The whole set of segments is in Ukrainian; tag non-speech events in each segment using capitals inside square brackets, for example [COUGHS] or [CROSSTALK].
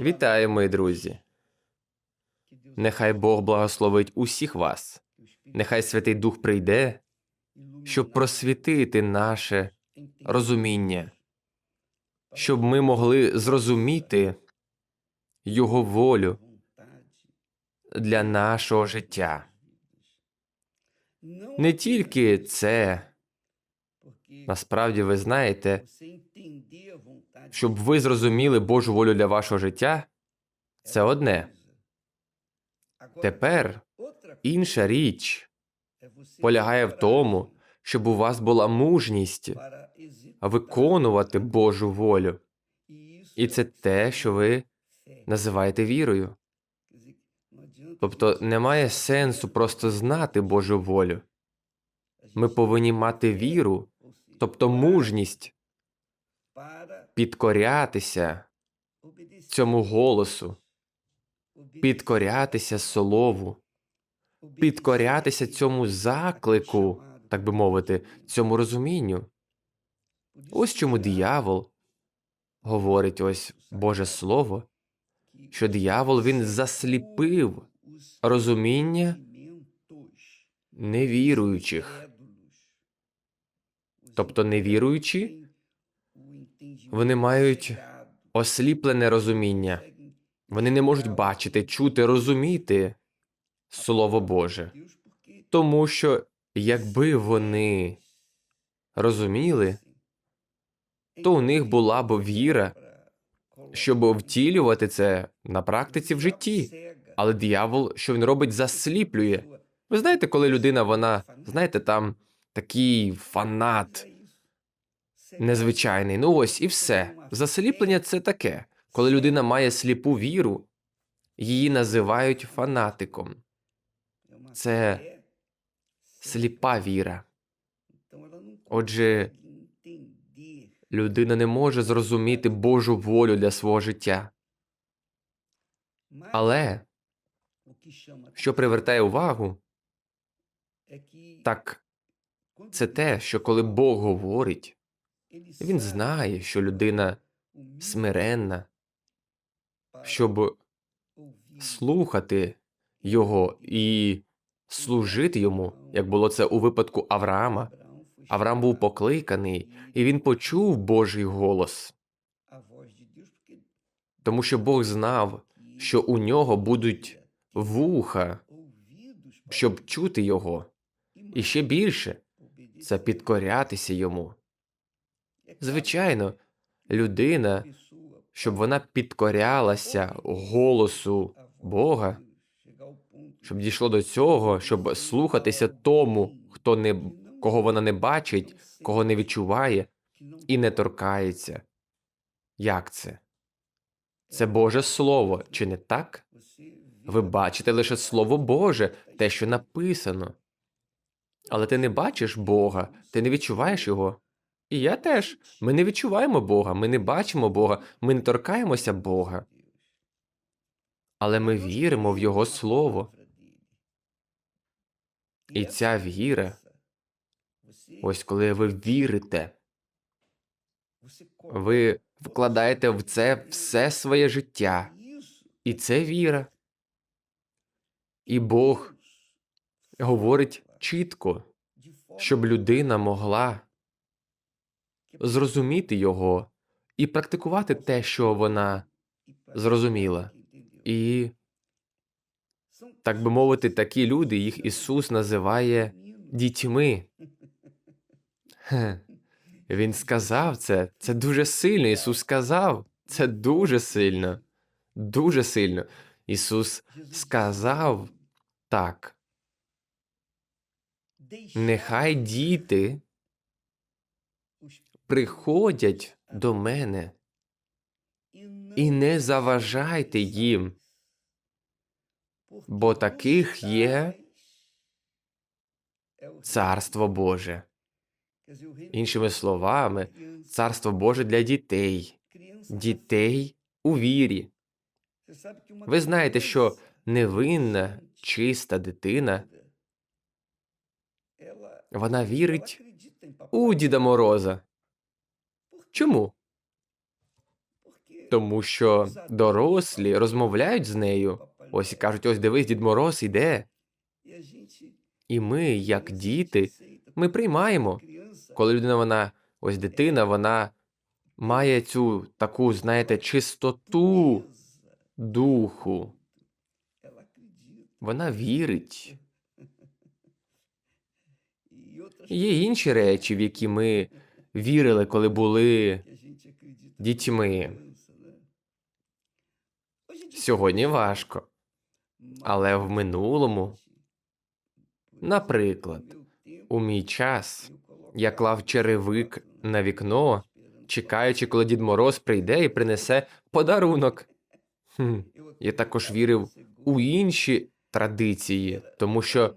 Вітаю, мої друзі. Нехай Бог благословить усіх вас. Нехай Святий Дух прийде, щоб просвітити наше розуміння, щоб ми могли зрозуміти Його волю для нашого життя. Не тільки це, насправді ви знаєте, щоб ви зрозуміли Божу волю для вашого життя, це одне. Тепер інша річ полягає в тому, щоб у вас була мужність виконувати Божу волю. І це те, що ви називаєте вірою. Тобто немає сенсу просто знати Божу волю. Ми повинні мати віру, тобто мужність підкорятися цьому голосу, підкорятися слову, підкорятися цьому заклику, так би мовити, цьому розумінню. Ось чому диявол говорить ось Боже Слово, що диявол він засліпив розуміння невіруючих. Тобто невіруючі, вони мають осліплене розуміння. Вони не можуть бачити, чути, розуміти Слово Боже. Тому що якби вони розуміли, то у них була б віра, щоб втілювати це на практиці в житті. Але диявол, що він робить, засліплює. Ви знаєте, коли людина, вона, знаєте, там такий фанат незвичайний. Ну ось і все. Засліплення це таке. Коли людина має сліпу віру, її називають фанатиком. Це сліпа віра. Отже, людина не може зрозуміти Божу волю для свого життя. Але що привертає увагу, так це те, що коли Бог говорить, він знає, що людина смиренна, щоб слухати його і служити йому, як було це у випадку Авраама. Авраам був покликаний, і він почув Божий голос, тому що Бог знав, що у нього будуть вуха, щоб чути його, і ще більше це підкорятися йому. Звичайно, людина, щоб вона підкорялася голосу Бога, щоб дійшло до цього, щоб слухатися тому, хто не кого вона не бачить, кого не відчуває і не торкається. Як це? Це Боже Слово, чи не так? Ви бачите лише Слово Боже, те, що написано. Але ти не бачиш Бога, ти не відчуваєш його. І я теж. Ми не відчуваємо Бога, ми не бачимо Бога, ми не торкаємося Бога. Але ми віримо в Його Слово. І ця віра, ось коли ви вірите, ви вкладаєте в це все своє життя. І це віра. І Бог говорить чітко, щоб людина могла зрозуміти його і практикувати те, що вона зрозуміла. І, так би мовити, такі люди, їх Ісус називає дітьми. Він сказав це. Це дуже сильно. Ісус сказав. Це дуже сильно. Дуже сильно. Ісус сказав так. Нехай діти приходять до мене і не заважайте їм, бо таких є Царство Боже. Іншими словами, Царство Боже для дітей, дітей у вірі. Ви знаєте, що невинна, чиста дитина, вона вірить у Діда Мороза. Чому? Тому що дорослі розмовляють з нею. Ось і кажуть: ось дивись, Дід Мороз іде. І ми, як діти, ми приймаємо. Коли людина, вона, ось дитина, вона має цю таку, знаєте, чистоту духу. Вона вірить. [LAUGHS] Є інші речі, в які ми вірили, коли були дітьми. Сьогодні важко. Але в минулому, наприклад, у мій час я клав черевик на вікно, чекаючи, коли Дід Мороз прийде і принесе подарунок. Хм. Я також вірив у інші традиції, тому що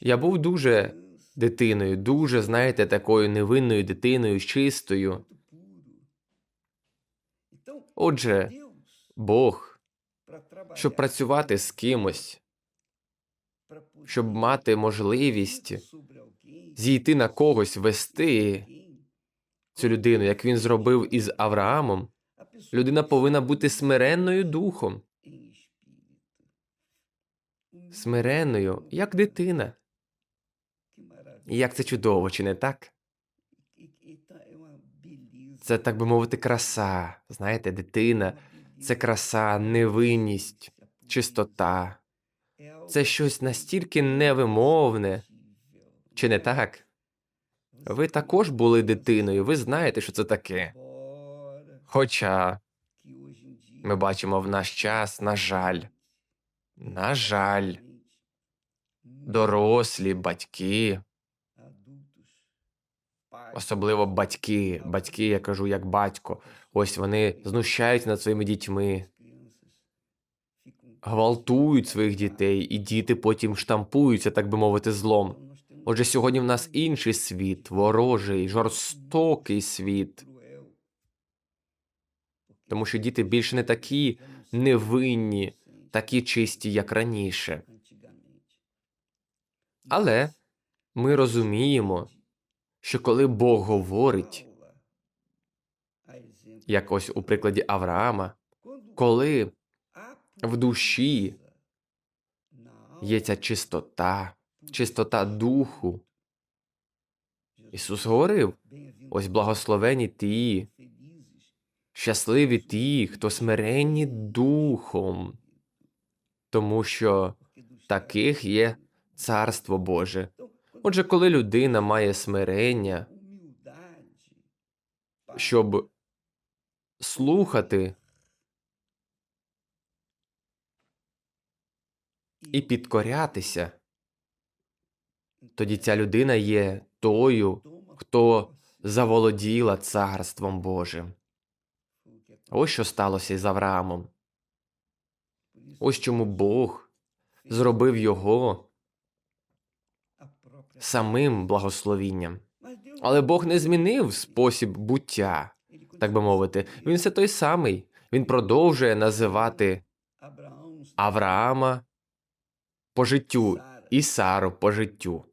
я був дуже дитиною, дуже, знаєте, такою невинною дитиною, чистою. Отже, Бог, щоб працювати з кимось, щоб мати можливість зійти на когось, вести цю людину, як він зробив із Авраамом, людина повинна бути смиренною духом, смиренною, як дитина. І як це чудово, чи не так? Це, так би мовити, краса. Знаєте, дитина це краса, невинність, чистота. Це щось настільки невимовне, чи не так? Ви також були дитиною, ви знаєте, що це таке. Хоча ми бачимо в наш час, на жаль, на жаль, дорослі, батьки, особливо батьки, батьки, я кажу, як батько, ось вони знущаються над своїми дітьми, гвалтують своїх дітей, і діти потім штампуються, так би мовити, злом. Отже, сьогодні в нас інший світ, ворожий, жорстокий світ, тому що діти більше не такі невинні, такі чисті, як раніше. Але ми розуміємо, що коли Бог говорить, як ось у прикладі Авраама, коли в душі є ця чистота, чистота духу, Ісус говорив: ось благословені ті, щасливі ті, хто смиренні духом, тому що таких є Царство Боже. Отже, коли людина має смирення, щоб слухати і підкорятися, тоді ця людина є тою, хто заволоділа Царством Божим. Ось що сталося із Авраамом. Ось чому Бог зробив його самим благословінням. Але Бог не змінив спосіб буття, так би мовити. Він все той самий. Він продовжує називати Авраама по життю і Сару по життю.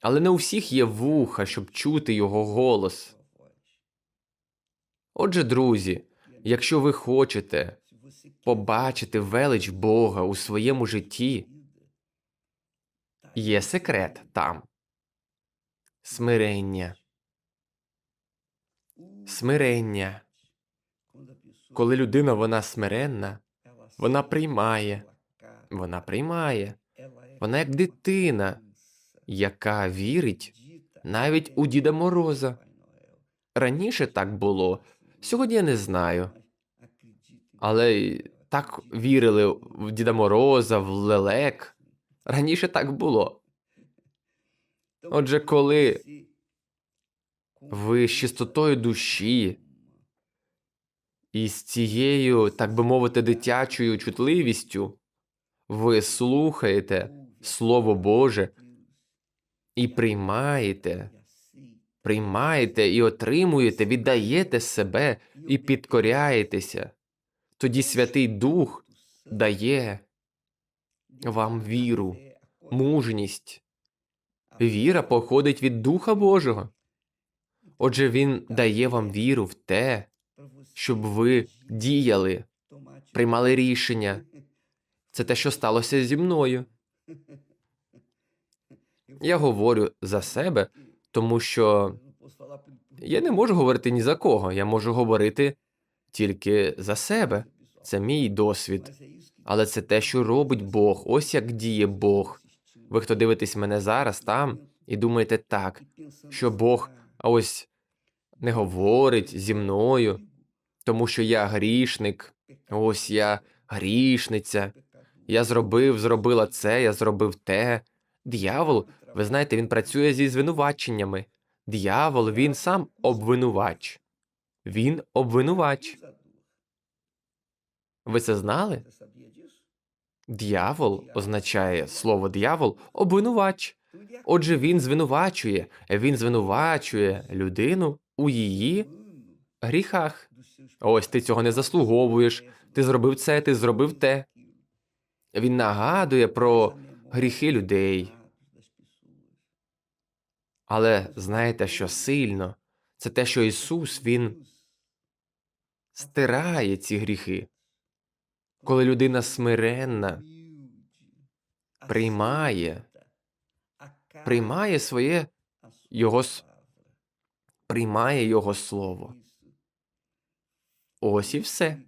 Але не у всіх є вуха, щоб чути його голос. Отже, друзі, якщо ви хочете побачити велич Бога у своєму житті, є секрет там. Смирення. Смирення. Коли людина вона смиренна, вона приймає. Вона приймає. Вона як дитина, яка вірить навіть у Діда Мороза. Раніше так було, сьогодні я не знаю. Але так вірили в Діда Мороза, в лелек. Раніше так було. Отже, коли ви з чистотою душі і з цією, так би мовити, дитячою чутливістю, ви слухаєте Слово Боже і приймаєте, приймаєте і отримуєте, віддаєте себе і підкоряєтеся, тоді Святий Дух дає вам віру, мужність. Віра походить від Духа Божого. Отже, Він дає вам віру в те, щоб ви діяли, приймали рішення. Це те, що сталося зі мною. Я говорю за себе, тому що я не можу говорити ні за кого. Я можу говорити тільки за себе. Це мій досвід. Але це те, що робить Бог. Ось як діє Бог. Ви, хто дивитесь мене зараз там, і думаєте так, що Бог ось не говорить зі мною, тому що я грішник, ось я грішниця. Я зробив, зробила це, я зробив те. Диявол, ви знаєте, він працює зі звинуваченнями. Диявол, він сам обвинувач. Він обвинувач. Ви це знали? Д'явол означає слово д'явол обвинувач. Отже, він звинувачує, він звинувачує людину у її гріхах. Ось ти цього не заслуговуєш. Ти зробив це, ти зробив те. Він нагадує про гріхи людей. Але знаєте, що сильно? Це те, що Ісус Він стирає ці гріхи. Коли людина смиренна, приймає, приймає своє його приймає Його Слово. Ось і все.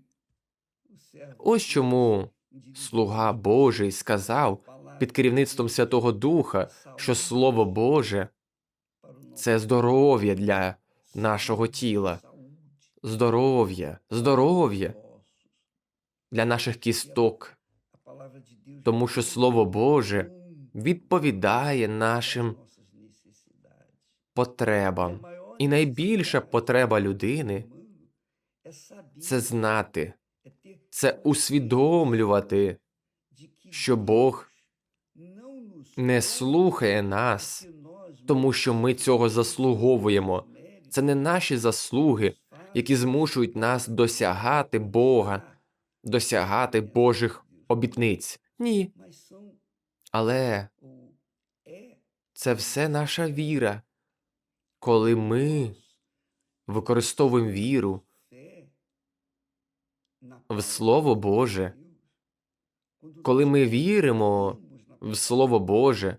Ось чому слуга Божий сказав під керівництвом Святого Духа, що Слово Боже це здоров'я для нашого тіла, здоров'я, здоров'я для наших кісток, тому що Слово Боже відповідає нашим потребам. І найбільша потреба людини це знати, це усвідомлювати, що Бог не слухає нас, тому що ми цього заслуговуємо. Це не наші заслуги, які змушують нас досягати Бога, досягати Божих обітниць. Ні, але це все наша віра. Коли ми використовуємо віру в Слово Боже, коли ми віримо в Слово Боже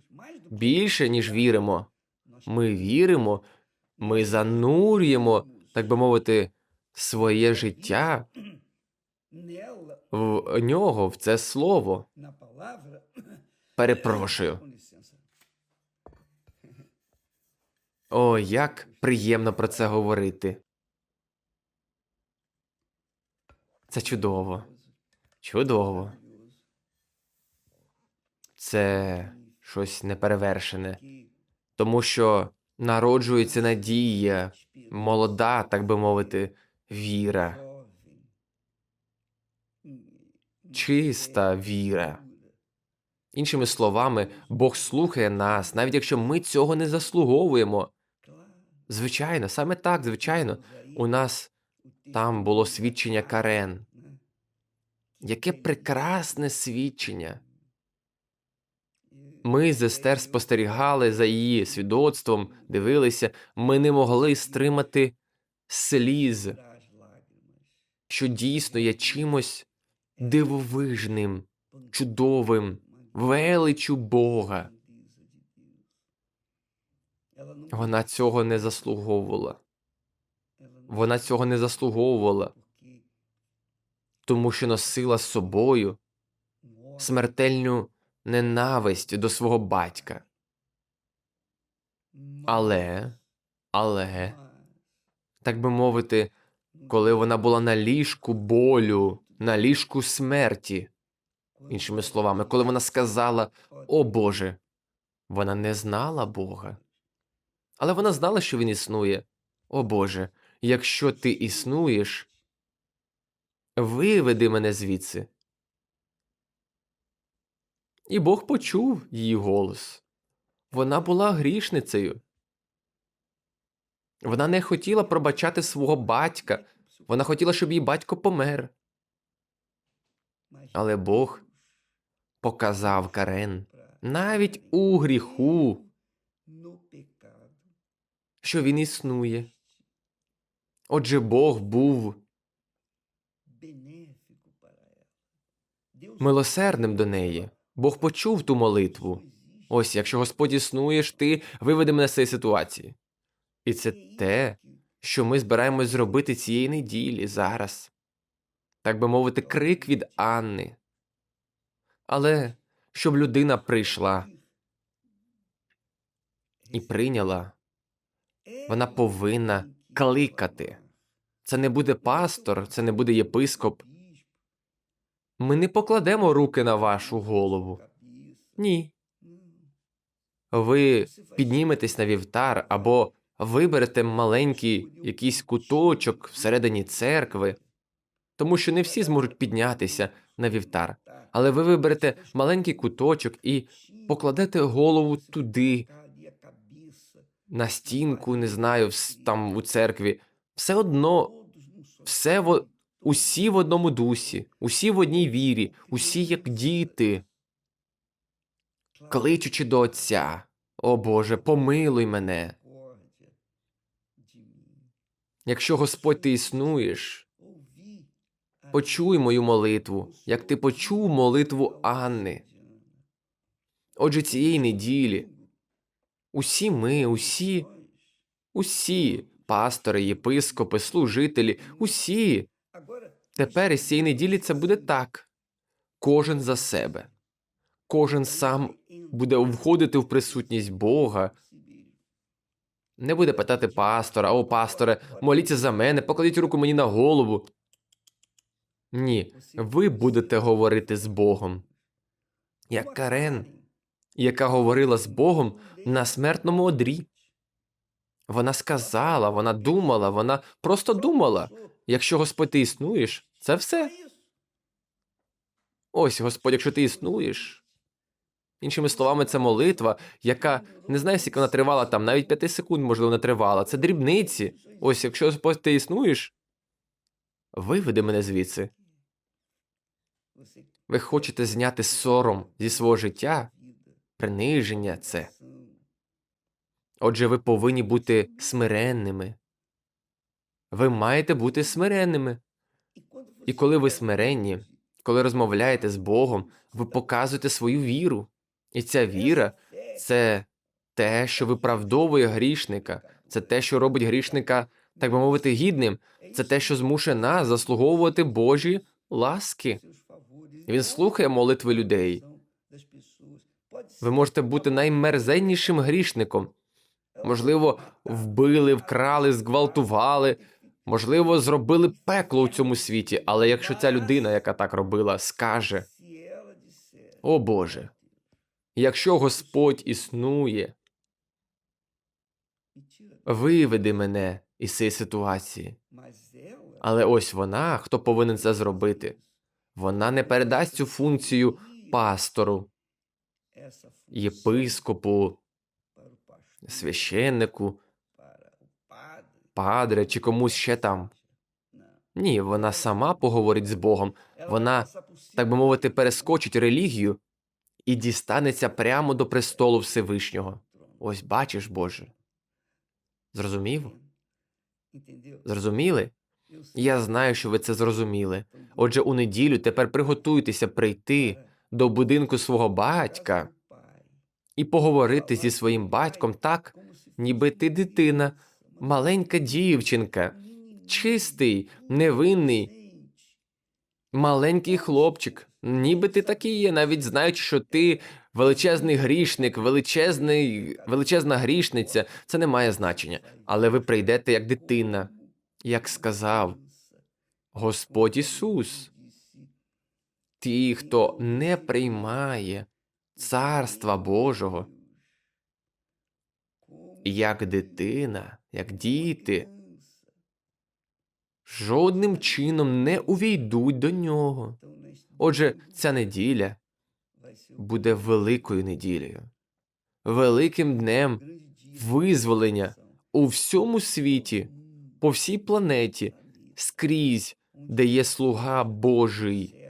більше, ніж віримо, ми віримо, ми занурюємо, так би мовити, своє життя в нього, в це слово. [COUGHS] Перепрошую. О, як приємно про це говорити. Це чудово. Чудово. Це щось неперевершене. Тому що народжується надія, молода, так би мовити, віра, чиста віра. Іншими словами, Бог слухає нас, навіть якщо ми цього не заслуговуємо. Звичайно, саме так, звичайно, у нас там було свідчення Карен. Яке прекрасне свідчення. Ми з Естер спостерігали за її свідоцтвом, дивилися, ми не могли стримати сліз, що дійсно є чимось дивовижним, чудовим, величу Бога. Вона цього не заслуговувала. Вона цього не заслуговувала, тому що носила з собою смертельну ненависть до свого батька. Але, але, так би мовити, коли вона була на ліжку болю, на ліжку смерті, іншими словами, коли вона сказала: О Боже, вона не знала Бога. Але вона знала, що він існує. О Боже, якщо ти існуєш, виведи мене звідси. І Бог почув її голос. Вона була грішницею. Вона не хотіла пробачати свого батька. Вона хотіла, щоб її батько помер. Але Бог показав Карен навіть у гріху, що він існує. Отже, Бог був милосердним до неї. Бог почув ту молитву. Ось, якщо Господь існуєш, ти виведе мене з цієї ситуації. І це те, що ми збираємось зробити цієї неділі зараз. Так би мовити, крик від Анни. Але щоб людина прийшла і прийняла, вона повинна кликати. Це не буде пастор, це не буде єпископ. Ми не покладемо руки на вашу голову. Ні. Ви підніметесь на вівтар або виберете маленький якийсь куточок всередині церкви, тому що не всі зможуть піднятися на вівтар. Але ви виберете маленький куточок і покладете голову туди, на стінку, не знаю, там у церкві. Все одно, все в, усі в одному дусі, усі в одній вірі, усі як діти, кличучи до Отця. О Боже, помилуй мене. Якщо Господь ти існуєш, почуй мою молитву, як ти почув молитву Анни. Отже, цієї неділі усі ми, усі, усі пастори, єпископи, служителі, усі. Тепер із цієї неділі це буде так. Кожен за себе. Кожен сам буде входити в присутність Бога. Не буде питати пастора, о, пасторе, моліться за мене, покладіть руку мені на голову. Ні, ви будете говорити з Богом. Як Карен, яка говорила з Богом на смертному одрі. Вона сказала, вона думала, вона просто думала. Якщо Господь ти існуєш, це все. Ось, Господь, якщо ти існуєш. Іншими словами, це молитва, яка не знаю, скільки вона тривала там, навіть п'яти секунд, можливо, не тривала. Це дрібниці. Ось, якщо Господь ти існуєш, виведи мене звідси. Ви хочете зняти сором зі свого життя, приниження це. Отже, ви повинні бути смиренними. Ви маєте бути смиренними. І коли ви смиренні, коли розмовляєте з Богом, ви показуєте свою віру. І ця віра це те, що виправдовує грішника, це те, що робить грішника, так би мовити, гідним, це те, що змушує нас заслуговувати Божі ласки. Він слухає молитви людей. Ви можете бути наймерзеннішим грішником. Можливо, вбили, вкрали, зґвалтували, можливо, зробили пекло у цьому світі. Але якщо ця людина, яка так робила, скаже: О Боже, якщо Господь існує, виведи мене із цієї ситуації. Але ось вона, хто повинен це зробити, вона не передасть цю функцію пастору, єпископу, священнику, падре чи комусь ще там. Ні, вона сама поговорить з Богом. Вона, так би мовити, перескочить релігію і дістанеться прямо до престолу Всевишнього. Ось бачиш, Боже. Зрозумів? Зрозуміли? Я знаю, що ви це зрозуміли. Отже, у неділю тепер приготуйтеся прийти до будинку свого батька і поговорити зі своїм батьком так, ніби ти дитина, маленька дівчинка, чистий, невинний, маленький хлопчик. Ніби ти такий є, навіть знаючи, що ти величезний грішник, величезний, величезна грішниця, це не має значення. Але ви прийдете як дитина, як сказав Господь Ісус. Ті, хто не приймає Царства Божого, як дитина, як діти, жодним чином не увійдуть до нього. Отже, ця неділя буде великою неділею, великим днем визволення у всьому світі, по всій планеті, скрізь, де є слуга Божий,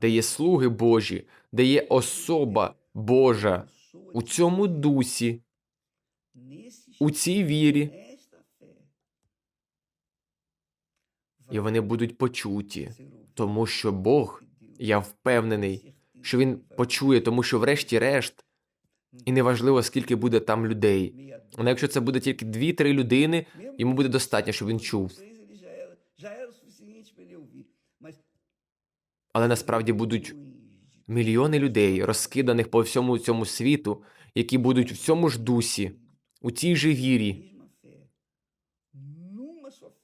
де є слуги Божі, де є особа Божа у цьому дусі, у цій вірі, і вони будуть почуті, тому що Бог Я впевнений, що він почує, тому що, врешті-решт, і неважливо, скільки буде там людей. Але якщо це буде тільки дві-три людини, йому буде достатньо, щоб він чув. Але насправді будуть мільйони людей, розкиданих по всьому цьому світу, які будуть в цьому ж дусі, у цій же вірі,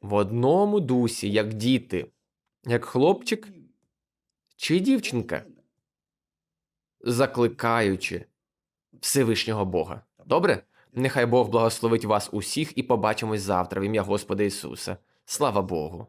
в одному дусі, як діти, як хлопчик чи дівчинка, закликаючи Всевишнього Бога. Добре? Нехай Бог благословить вас усіх і побачимось завтра в ім'я Господа Ісуса. Слава Богу!